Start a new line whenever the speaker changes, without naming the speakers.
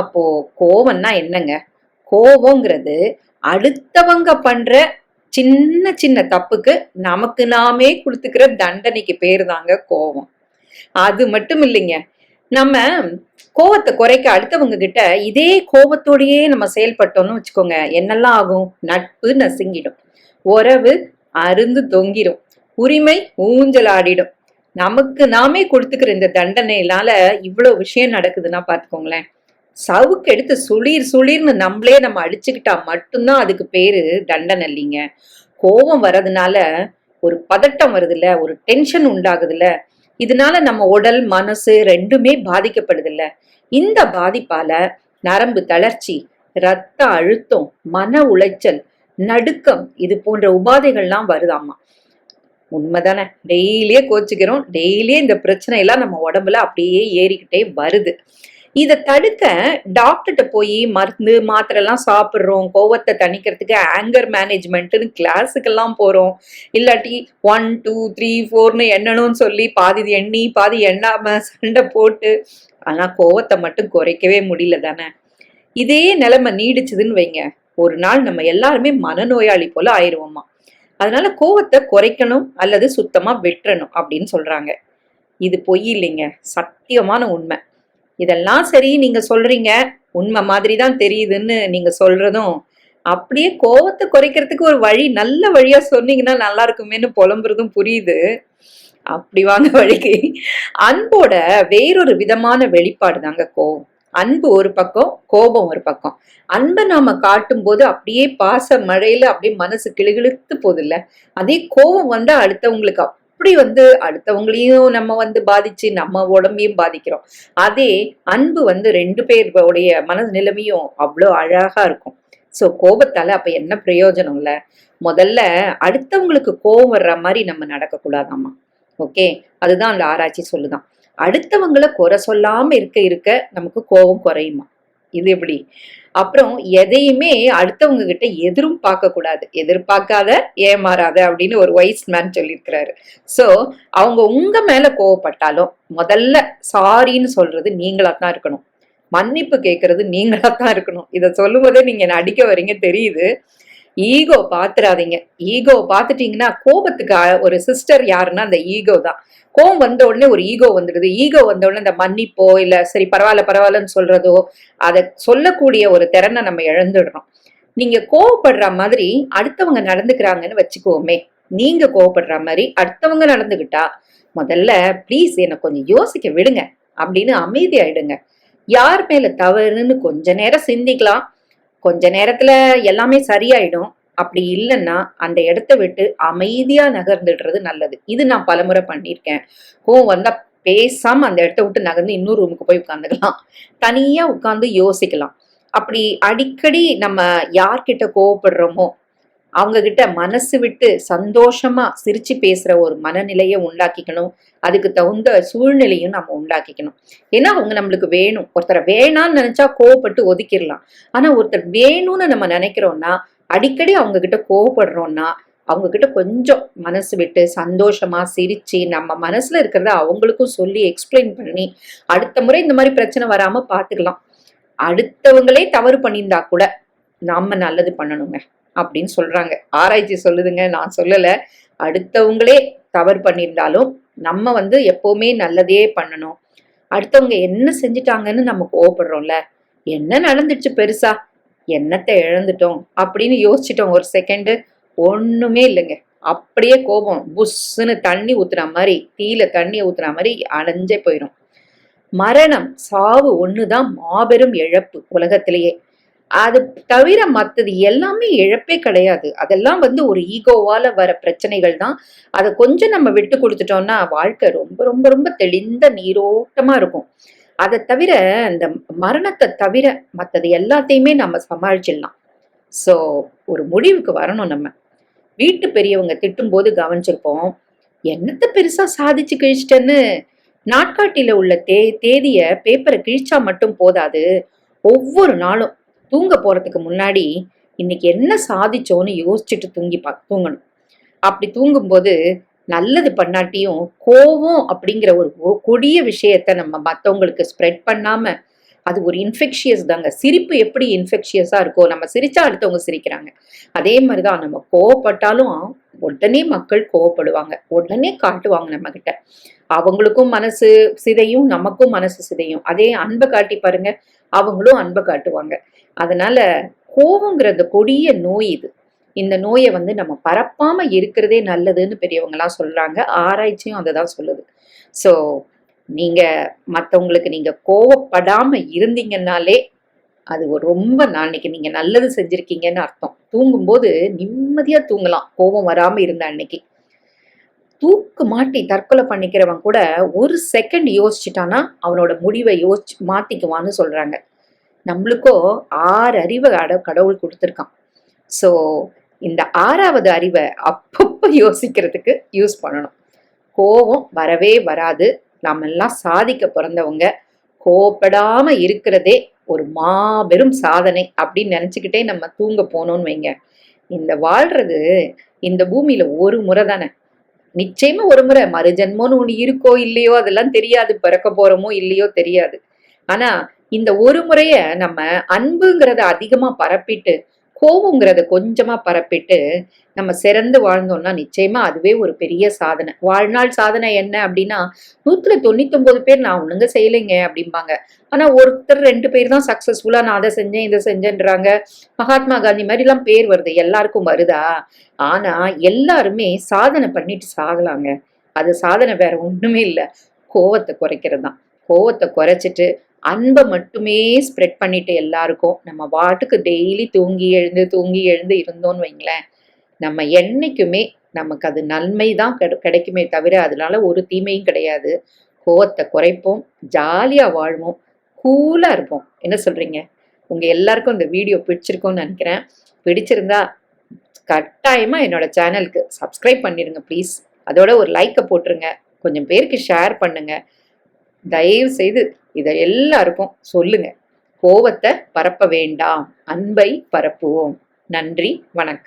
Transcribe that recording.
அப்போ கோவம்னா என்னங்க? கோவங்கிறது அடுத்தவங்க பண்ற சின்ன சின்ன தப்புக்கு நமக்கு நாமே கொடுத்துக்கிற தண்டனைக்கு பேர் தாங்க கோவம். அது மட்டும் இல்லைங்க. நம்ம கோவத்தை குறைக்க அடுத்தவங்க கிட்ட இதே கோபத்தோடையே நம்ம செயல்பட்டோம்னு வச்சுக்கோங்க என்னெல்லாம் ஆகும்? நட்பு நசுங்கிடும். உறவு அருந்து தொங்கிடும் உரிமை ஊஞ்சல் ஆடிடும் நமக்கு நாமே கொடுத்துக்கிற இந்த தண்டனையினால இவ்வளவு விஷயம் நடக்குதுன்னா பாத்துக்கோங்களேன் சவுக்கு எடுத்து சுளிர் சுளிர்னு நம்மளே நம்ம அடிச்சுக்கிட்டா மட்டும்தான் அதுக்கு பேரு தண்டனை இல்லைங்க. கோபம் வர்றதுனால ஒரு பதட்டம் வருதுல்ல ஒரு டென்ஷன் உண்டாகுதுல்ல. இதனால நம்ம உடல் மனசு ரெண்டுமே பாதிக்கப்படுதுல்ல. இந்த பாதிப்பால நரம்பு தளர்ச்சி ரத்த அழுத்தம் மன உளைச்சல் நடுக்கம் இது போன்ற உபாதைகள்லாம் வருதாமா? உண்மைதானே. டெய்லியே கோச்சிக்கிறோம். டெய்லியே இந்த பிரச்சனை எல்லாம் நம்ம உடம்புல அப்படியே ஏறிக்கிட்டே வருது. இதை தடுக்க டாக்டர்கிட்ட போய் மருந்து மாத்திரைலாம் சாப்பிட்றோம். கோவத்தை தணிக்கிறதுக்கு ஆங்கர் மேனேஜ்மெண்ட்டுன்னு கிளாஸுக்கெல்லாம் போகிறோம் இல்லாட்டி ஒன் டூ த்ரீ ஃபோர்னு எண்ணணும்னு சொல்லி பாதி எண்ணி பாதி எண்ணாம சண்டை போட்டு ஆனால் கோவத்தை மட்டும் குறைக்கவே முடியல தானே. இதே நிலைமை நீடிச்சுதுன்னு வைங்க. ஒரு நாள் நம்ம எல்லாருமே மனநோயாளி போல ஆயிடுவோமா அதனால கோவத்தை குறைக்கணும் அல்லது சுத்தமா வெட்டணும் அப்படின்னு சொல்றாங்க. இது பொய் இல்லைங்க. சத்தியமான உண்மை. இதெல்லாம் சரி நீங்க சொல்றீங்க. உண்மை மாதிரி தான் தெரியுதுன்னு நீங்க சொல்றதும் அப்படியே கோவத்தை குறைக்கிறதுக்கு ஒரு வழி நல்ல வழியா சொன்னீங்கன்னா நல்லா இருக்குமேன்னு புலம்புறதும் புரியுது. அப்படி வாங்க வழிக்கு. அன்போட வேறொரு விதமான வெளிப்பாடு தாங்க கோவம். அன்பு ஒரு பக்கம் கோபம் ஒரு பக்கம். அன்பை நாம காட்டும் போது அப்படியே பாச மழையில அப்படியே மனசு கிளுகிழுத்து போதில்ல அதே கோபம் வந்தா அடுத்தவங்களுக்கு அப்படி வந்து அடுத்தவங்களையும் நம்ம வந்து பாதிச்சு நம்ம உடம்பையும் பாதிக்கிறோம்? அதே அன்பு வந்து ரெண்டு பேருடைய மனசு நிலைமையும் அவ்வளோ அழகா இருக்கும். ஸோ கோபத்தால அப்ப என்ன பிரயோஜனம் இல்ல? முதல்ல அடுத்தவங்களுக்கு கோபம் வர்ற மாதிரி நம்ம நடக்கக்கூடாதாம்மா. ஓகே? அதுதான் அந்த ஆராய்ச்சி சொல்லுதான். அடுத்தவங்களை குறை சொல்லாம இருக்க இருக்க நமக்கு கோபம் குறையுமா? இது எப்படி? அப்புறம் எதையுமே அடுத்தவங்க கிட்ட எதிரும் பார்க்க கூடாது எதிர்பார்க்காத ஏமாறாத அப்படின்னு ஒரு வைஸ் மேன் சொல்லியிருக்கிறாரு. சோ அவங்க உங்க மேல கோவப்பட்டாலும் முதல்ல சாரின்னு சொல்றது நீங்களா தான் இருக்கணும். மன்னிப்பு கேட்கறது நீங்களா தான் இருக்கணும். இதை சொல்லும் போதே நீங்க என்ன அடிக்க வரீங்க தெரியுது. ஈகோ பாத்துறாதீங்க. ஈகோ பார்த்துட்டீங்கன்னா கோபத்துக்கு ஒரு சிஸ்டர் யாருன்னா அந்த ஈகோ தான். கோபம் வந்த உடனே ஒரு ஈகோ வந்துடுது. ஈகோ வந்த உடனே இந்த மன்னிப்போ இல்ல சரி பரவாயில்ல பரவாயில்லன்னு சொல்றதோ அதை சொல்லக்கூடிய ஒரு திறனை நம்ம இழந்துடுறோம். நீங்க கோவப்படுற மாதிரி அடுத்தவங்க நடந்துக்கிறாங்கன்னு வச்சுக்கோமே. நீங்க கோவப்படுற மாதிரி அடுத்தவங்க நடந்துகிட்டா முதல்ல ப்ளீஸ் என்னை கொஞ்சம் யோசிக்க விடுங்க. அப்படின்னு அமைதியாயிடுங்க. யார் மேல தவறுன்னு கொஞ்ச நேரம் சிந்திக்கலாம். கொஞ்ச நேரத்துல எல்லாமே சரியாயிடும். அப்படி இல்லைன்னா அந்த இடத்த விட்டு அமைதியா நகர்ந்துடுறது நல்லது. இது நான் பலமுறை பண்ணியிருக்கேன். கோவம் வந்தா பேசாம அந்த இடத்த விட்டு நகர்ந்து இன்னொரு ரூமுக்கு போய் உட்காந்துக்கலாம் தனியா உட்காந்து யோசிக்கலாம். அப்படி அடிக்கடி நம்ம யார்கிட்ட கோவப்படுறோமோ அவங்க கிட்ட மனசு விட்டு சந்தோஷமா சிரிச்சு பேசுற ஒரு மனநிலையை உண்டாக்கிக்கணும். அதுக்கு தகுந்த சூழ்நிலையும் நம்ம உண்டாக்கிக்கணும். ஏன்னா அவங்க நம்மளுக்கு வேணும். ஒருத்தரை வேணாம்னு நினைச்சா கோவப்பட்டு ஒதுக்கிடலாம். ஆனா ஒருத்தர் வேணும்னு நம்ம நினைக்கிறோம்னா அடிக்கடி அவங்க கிட்ட கோவப்படுறோம்னா அவங்க கிட்ட கொஞ்சம் மனசு விட்டு சந்தோஷமா சிரிச்சு நம்ம மனசுல இருக்கிறத அவங்களுக்கும் சொல்லி எக்ஸ்பிளைன் பண்ணி அடுத்த முறை இந்த மாதிரி பிரச்சனை வராம பாத்துக்கலாம். அடுத்தவங்களே தவறு பண்ணியிருந்தா கூட நாம நல்லது பண்ணணுங்க அப்படின்னு சொல்றாங்க. ஆராய்ச்சி சொல்லுதுங்க நான் சொல்லல. அடுத்தவங்களே தவறு பண்ணியிருந்தாலும் நம்ம வந்து எப்பவுமே நல்லதே பண்ணணும். அடுத்தவங்க என்ன செஞ்சிட்டாங்கன்னு நம்ம கோவப்படுறோம்ல. என்ன நடந்துச்சு பெருசா? என்னத்தை இழந்துட்டோம்? அப்படின்னு யோசிச்சிட்டோம் ஒரு செகண்டு ஒண்ணுமே இல்லைங்க. அப்படியே கோபம். புஷ்ஷுன்னு தண்ணி ஊத்துற மாதிரி தீயில தண்ணி ஊத்துற மாதிரி அணைஞ்சே போயிடும் மரணம் சாவு ஒண்ணுதான் மாபெரும் இழப்பு உலகத்திலேயே. அது தவிர மத்தது எல்லாமே இழப்பே கிடையாது. அதெல்லாம் வந்து ஒரு ஈகோவால வர பிரச்சனைகள் தான். அதை கொஞ்சம் நம்ம விட்டு கொடுத்துட்டோம்னா வாழ்க்கை ரொம்ப ரொம்ப ரொம்ப தெளிந்த நீரோட்டமா இருக்கும். அதை தவிர இந்த மரணத்தை தவிர மத்தது எல்லாத்தையுமே நம்ம சமாளிச்சிடலாம். ஸோ ஒரு முடிவுக்கு வரணும் நம்ம. வீட்டு பெரியவங்க திட்டும்போது கவனிச்சிருப்போம் என்னத்த பெருசா சாதிச்சு கிழிச்சிட்டேன்னு? நாட்காட்டியில உள்ள தே தேதிய பேப்பரை கிழிச்சா மட்டும் போதாது. ஒவ்வொரு நாளும் தூங்க போறதுக்கு முன்னாடி இன்னைக்கு என்ன சாதிச்சோன்னு யோசிச்சுட்டு தூங்கி பா தூங்கணும். அப்படி தூங்கும்போது நல்லது பண்ணாட்டியும் கோவம் அப்படிங்கிற ஒரு கொடிய விஷயத்த நம்ம மத்தவங்களுக்கு ஸ்ப்ரெட் பண்ணாம அது ஒரு இன்ஃபெக்ஷியஸ் தாங்க. சிரிப்பு எப்படி இன்ஃபெக்ஷியஸாக இருக்கோ நம்ம சிரிச்சா அடுத்தவங்க சிரிக்கிறாங்க. அதே மாதிரிதான் நம்ம கோவப்பட்டாலும் உடனே மக்கள் கோவப்படுவாங்க. உடனே காட்டுவாங்க நம்ம கிட்ட அவங்களுக்கும் மனசு சிதையும் நமக்கும் மனசு சிதையும். அதே அன்பை காட்டி பாருங்க அவங்களும் அன்பை காட்டுவாங்க. அதனால கோவங்கிறது கொடிய நோய் இது. இந்த நோயை வந்து நம்ம பரப்பாம இருக்கிறதே நல்லதுன்னு பெரியவங்கலாம் சொல்றாங்க. ஆராய்ச்சியும் அதை தான் சொல்லுது. ஸோ நீங்க மற்றவங்களுக்கு நீங்க கோவப்படாம இருந்தீங்கன்னாலே அது ரொம்ப அன்னைக்கு நீங்க நல்லது செஞ்சிருக்கீங்கன்னு அர்த்தம். தூங்கும்போது நிம்மதியா தூங்கலாம். கோபம் வராம இருந்த அன்னைக்கு. தூக்கு மாட்டி தற்கொலை பண்ணிக்கிறவன் கூட ஒரு செகண்ட் யோசிச்சுட்டானா அவனோட முடிவை யோசிச்சு மாத்திக்குவான்னு சொல்றாங்க. நம்மளுக்கோ ஆறு அறிவை அட கடவுள் கொடுத்துருக்கான். ஸோ இந்த ஆறாவது அறிவை அப்பப்போ யோசிக்கிறதுக்கு யூஸ் பண்ணணும். கோபம் வரவே வராது. நாம் எல்லாம் சாதிக்க பிறந்தவங்க. கோபப்படாம இருக்கிறதே ஒரு மாபெரும் சாதனை அப்படின்னு நினச்சிக்கிட்டே நம்ம தூங்க போனோம்னு வைங்க. இந்த வாழ்றது இந்த பூமியில ஒரு முறை தானே. நிச்சயமா ஒரு முறை மறுஜன்மோன்னு ஒன்று இருக்கோ இல்லையோ அதெல்லாம் தெரியாது பிறக்க போறோமோ இல்லையோ தெரியாது. ஆனா இந்த ஒரு முறைய நம்ம அன்புங்கிறத அதிகமா பரப்பிட்டு கோவங்கிறத கொஞ்சமாக பரப்பிட்டு நம்ம சிறந்து வாழ்ந்தோம்னா நிச்சயமா அதுவே ஒரு பெரிய சாதனை. வாழ்நாள் சாதனை என்ன அப்படின்னா நூத்துல தொண்ணூத்தொன்பது பேர் நான் ஒண்ணுங்க செய்யலைங்க அப்படிம்பாங்க. ஆனா ஒருத்தர் ரெண்டு பேர் தான் சக்சஸ்ஃபுல்லா நான் அதை செஞ்சேன் இதை செஞ்சேன்றாங்க. மகாத்மா காந்தி மாதிரி எல்லாம் பேர் வருது எல்லாருக்கும் வருதா? ஆனா எல்லாருமே சாதனை பண்ணிட்டு சாகலாங்க. அது சாதனை வேற ஒண்ணுமே இல்லை. கோவத்தை குறைக்கிறது தான் கோவத்தை குறைச்சிட்டு அன்பை மட்டுமே ஸ்ப்ரெட் பண்ணிட்டு எல்லாருக்கும் நம்ம வாட்டுக்கு டெய்லி தூங்கி எழுந்து தூங்கி எழுந்து இருந்தோம்னு வைங்களேன் நம்ம என்னைக்குமே நமக்கு அது நன்மை தான் கிடைக்குமே தவிர அதனால ஒரு தீமையும் கிடையாது. கோவத்தை குறைப்போம் ஜாலியாக வாழ்வோம் கூலாக இருப்போம். என்ன சொல்கிறீங்க உங்கள் எல்லாருக்கும் இந்த வீடியோ பிடிச்சிருக்கோன்னு நினைக்கிறேன். பிடிச்சிருந்தா கட்டாயமாக என்னோடய சேனலுக்கு சப்ஸ்கிரைப் பண்ணிடுங்க ப்ளீஸ் அதோட ஒரு லைக்கை போட்டுருங்க. கொஞ்சம் பேருக்கு ஷேர் பண்ணுங்கள் தயவு செய்து இதை எல்லாருக்கும் சொல்லுங்க. கோவத்தை பரப்ப வேண்டாம். அன்பை பரப்புவோம். நன்றி வணக்கம்.